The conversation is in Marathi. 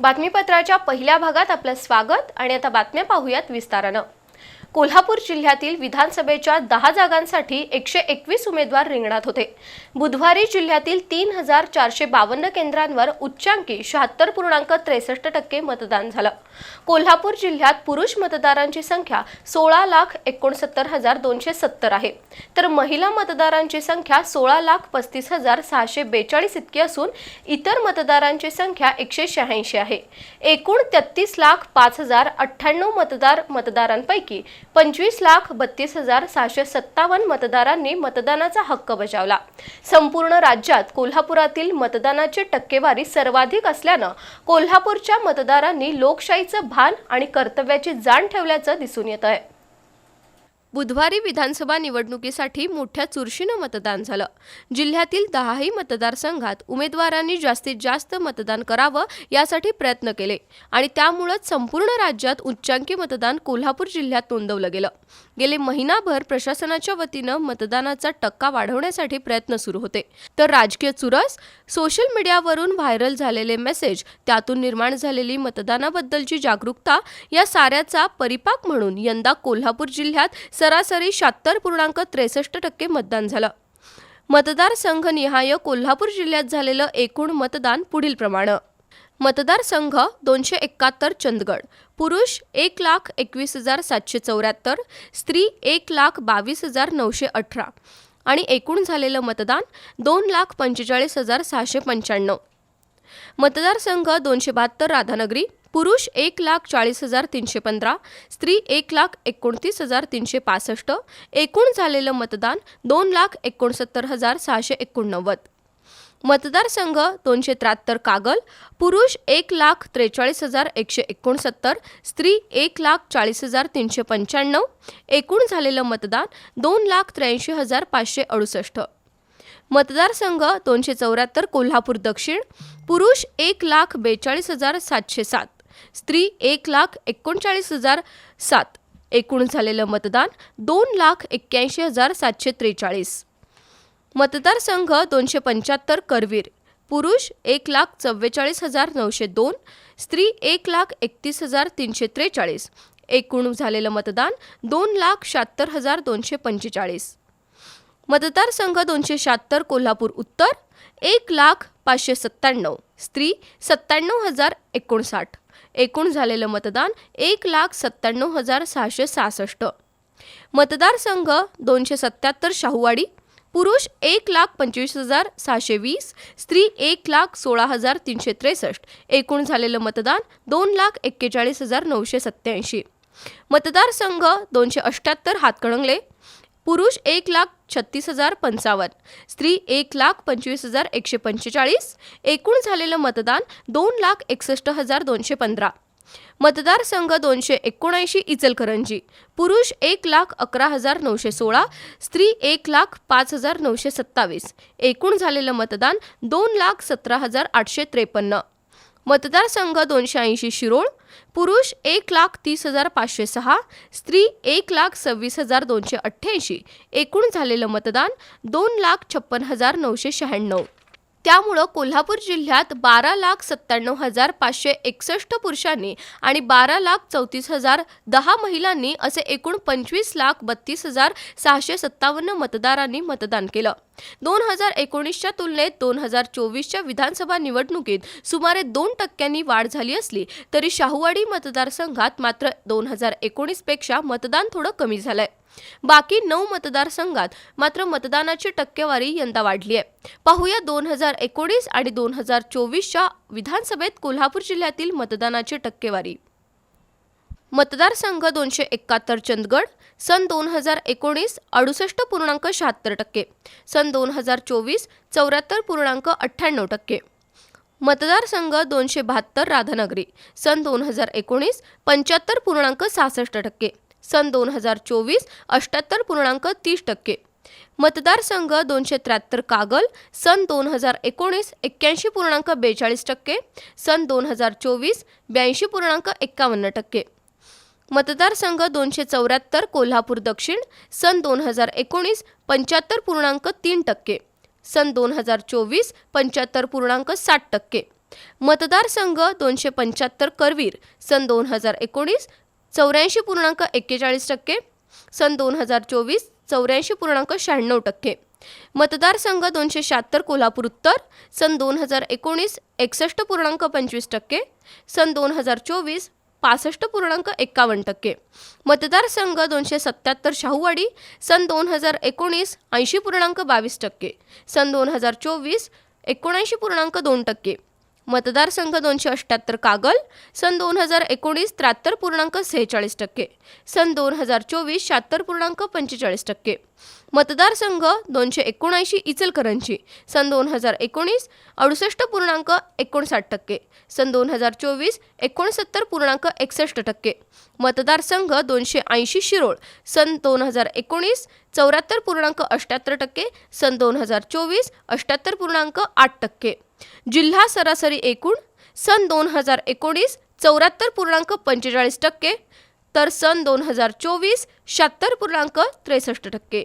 बातमीपत्राच्या पहिल्या भागात आपलं स्वागत आणि आता बातम्या पाहूयात विस्तारानं. कोल्हापूर जिल्ह्यातील विधानसभेच्या दहा जागांसाठी एकशे एकवीस उमेदवार रिंगणात होते. बुधवारी जिल्ह्यातील तीन हजार चारशे बावन्न केंद्रांवर उच्चांकी शहात्तर पूर्णांक त्रेसष्ट टक्के मतदान झालं. कोल्हापूर जिल्ह्यात पुरुष मतदारांची संख्या सोळा लाख एकोणसत्तर हजार दोनशे सत्तर आहे. तर महिला मतदारांची संख्या सोळा लाख पस्तीस हजार सहाशे बेचाळीस इतकी असून इतर मतदारांची संख्या एकशे शहाऐंशी आहे. एकूण तेहतीस लाख पाच हजार अठ्ठ्याण्णव मतदार मतदारांपैकी पंचवीस लाख बत्तीस हजार सहाशे सत्तावन्न मतदारांनी मतदानाचा हक्क बजावला. संपूर्ण राज्यात कोल्हापुरातील मतदानाची टक्केवारी सर्वाधिक असल्यानं कोल्हापूरच्या मतदारांनी लोकशाहीचं भान आणि कर्तव्याची जाण ठेवल्याचं दिसून येत आहे बुधवारी विधानसभा निवडणुकीसाठी मोठ्या चुरशीनं मतदान झालं. जिल्ह्यातील दहाही मतदारसंघात उमेदवारांनी जास्तीत जास्त मतदान करावं यासाठी प्रयत्न केले आणि त्यामुळंच संपूर्ण राज्यात उच्चांकी मतदान कोल्हापूर जिल्ह्यात नोंदवलं गेलं. गेले महिनाभर प्रशासनाच्या वतीनं मतदानाचा टक्का वाढवण्यासाठी प्रयत्न सुरू होते. तर राजकीय चुरस सोशल मीडियावरून व्हायरल झालेले मेसेज त्यातून निर्माण झालेली मतदानाबद्दलची जागरूकता या साऱ्याचा परिपाक म्हणून यंदा कोल्हापूर जिल्ह्यात सरासरी शहात्तर पूर्णांक त्रेसष्ट टक्के मतदान झालं. मतदारसंघनिहाय कोल्हापूर जिल्ह्यात झालेलं एकूण मतदान पुढीलप्रमाणे मतदारसंघ दोनशे एकाहत्तर चंदगड पुरुष एक लाख एकवीस हजार सातशे चौऱ्याहत्तर स्त्री एक लाख बावीस हजार नऊशे अठरा आणि एकूण झालेलं मतदान दोन लाख पंचेचाळीस हजार सहाशे पंच्याण्णव. मतदारसंघ दोनशे बहात्तर राधानगरी पुरुष एक लाख चाळीस हजार तीनशे पंधरा स्त्री एक लाख एकोणतीस हजार तीनशे पासष्ट एकूण झालेलं मतदान दोन लाख एकोणसत्तर हजार सहाशे एकोणनव्वद. मतदारसंघ दोनशे त्र्याहत्तर कागल पुरुष एक लाख त्रेचाळीस हजार एकशे एकोणसत्तर स्त्री एक लाख चाळीस हजार तीनशे पंच्याण्णव एकूण झालेलं मतदान दोन लाख त्र्याऐंशी हजार पाचशे अडुसष्ट. मतदारसंघ दोनशे चौऱ्याहत्तर कोल्हापूर दक्षिण पुरुष एक लाख बेचाळीस हजार सातशे सात. स्त्री एक लाख एकोणचाळीस हजार सात. एकूण झालेलं मतदान दोन लाख एक्क्याऐंशी हजार सातशे त्रेचाळीस. मतदारसंघ दोनशे पंच्याहत्तर करवीर. पुरुष एक लाख चव्वेचाळीस हजार नऊशे दोन. स्त्री एक लाख एकतीस हजार तीनशे त्रेचाळीस. एकूण झालेलं मतदान दोन लाख शहात्तर हजार दोनशे पंचेचाळीस. मतदारसंघ दोनशे शहात्तर कोल्हापूर उत्तर एक लाख पाचशे सत्त्याण्णव. स्त्री सत्त्याण्णव हजार एकोणसाठ. एकूण झालेलं मतदान एक लाख सत्त्याण्णव हजार सहाशे सहासष्ट. मतदारसंघ दोनशे सत्त्याहत्तर शाहूवाडी. पुरुष एक लाख पंचवीस हजार सहाशे वीस. स्त्री एक लाख सोळा हजार तीनशे त्रेसष्ट. एकूण झालेलं मतदान दोन लाख एक्केचाळीस हजार नऊशे सत्त्याऐंशी. मतदारसंघ दोनशे अठ्ठ्याहत्तर हातकणंगले. पुरुष एक लाख छत्तीस हजार पंचावन्न स्त्री एक लाख पंचवीस हजार एकशे पंचेचाळीस एकूण झालेलं मतदान दोन लाख एकसष्ट हजार दोनशे पंधरा. मतदारसंघ दोनशे एकोणऐंशी इचलकरंजी पुरुष एक लाख अकरा हजार नऊशे सोळा स्त्री एक लाख पाच हजार नऊशे सत्तावीस एकूण झालेलं मतदान दोन लाख सतरा हजार आठशे त्रेपन्न. मतदारसंघ दोनशे ऐंशी शिरोळ पुरुष एक लाख तीस हजार पाचशे सहा स्त्री एक लाख सव्वीस हजार दोनशे अठ्ठ्याऐंशी. एकूण झालेलं मतदान दोन लाख छप्पन हजार नऊशे शहाण्णव. त्यामुळं कोल्हापूर जिल्ह्यात बारा लाख सत्त्याण्णव हजार पाचशे एकसष्ट पुरुषांनी आणि बारा लाख चौतीस हजार दहा महिलांनी असे एकूण पंचवीस लाख बत्तीस हजार सहाशे सत्तावन्न मतदारांनी मतदान केलं. दोन हजार एकोणीसच्या तुलनेत दोन हजार चोवीसच्या विधानसभा निवडणुकीत सुमारे दोन टक्क्यांनी वाढ झाली असली तरी शाहूवाडी मतदारसंघात मात्र दोन हजार एकोणीसपेक्षा मतदान थोडं कमी झालंय. बाकी नऊ मतदारसंघात मात्र मतदानाची टक्केवारी यंदा वाढली आहे. पाहूया दोन हजार एकोणीस आणि दोन हजार चोवीसच्या विधानसभेत कोल्हापूर जिल्ह्यातील मतदानाची टक्केवारी. मतदारसंघ दोनशे एकाहत्तर चंदगड सन दोन हजार एकोणीस अडुसष्ट पूर्णांक शहात्तर टक्के सन दोन हजार चोवीस चौऱ्याहत्तर पूर्णांक अठ्ठ्याण्णव टक्के. मतदारसंघ दोनशे बहात्तर राधानगरी सन दोन हजार एकोणीस पंच्याहत्तर पूर्णांक सहासष्ट टक्के. सन दोन हजार चोवीस अठ्ठ्याहत्तर पूर्णांक तीस टक्के. मतदारसंघ दोनशे त्र्याहत्तर कागल सन दोन हजार एकोणीस एक्क्याऐंशी पूर्णांक बेचाळीस टक्के सन दोन हजार चोवीस ब्याऐंशी पूर्णांक एक्कावन्न टक्के. मतदारसंघ दोनशे चौऱ्याहत्तर कोल्हापूर दक्षिण सन दोन हजार एकोणीस पंच्याहत्तर पूर्णांक तीन टक्के. सन दोन हजार चोवीस पंच्याहत्तर पूर्णांक साठ टक्के. मतदारसंघ दोनशे पंच्याहत्तर करवीर सन दोन हजार एकोणीस चौऱ्याऐंशी पूर्णांक एक्केचाळीस टक्के सन दोन हजार चोवीस चौऱ्याऐंशी पूर्णांक शहाण्णव टक्के. मतदारसंघ दोनशे शहात्तर कोल्हापूर उत्तर सन दोन हजार एकोणीस एकसष्ट पूर्णांक पंचवीस टक्के सन दोन हजार चोवीस पासष्ट पूर्णांक एक्कावन्न टक्के. मतदारसंघ दोनशे सत्याहत्तर शाहूवाडी सन दोन हजार एकोणीस ऐंशी पूर्णांक बावीस टक्के सन दोन हजार चोवीस एकोणऐंशी पूर्णांक दोन टक्के. मतदारसंघ दोनशे अठ्ठ्याहत्तर कागल सन दोन हजार एकोणीस त्र्याहत्तर पूर्णांक सेहेचाळीस टक्के सन दोन हजार चोवीस शहात्तर पूर्णांक पंचेचाळीस टक्के. मतदारसंघ दोनशे एकोणऐंशी इचलकरंजी सन दोन हजार एकोणीस अडुसष्ट पूर्णांक एकोणसाठ टक्के सन दोन हजार चोवीस एकोणसत्तर पूर्णांक एकसष्ट टक्के. मतदारसंघ दोनशे ऐंशी शिरोळ सन दोन हजार एकोणीस चौऱ्याहत्तर पूर्णांक अठ्ठ्याहत्तर टक्के सन दोन हजार चोवीस अठ्ठ्याहत्तर पूर्णांक आठ टक्के. जिल्हा सरासरी एकूण सन दोन हजार एकोणीस चौऱ्याहत्तर पूर्णांक पंचेचाळीस टक्के तर सन दोन हजार चोवीस शहात्तर पूर्णांक त्रेसष्ट टक्के.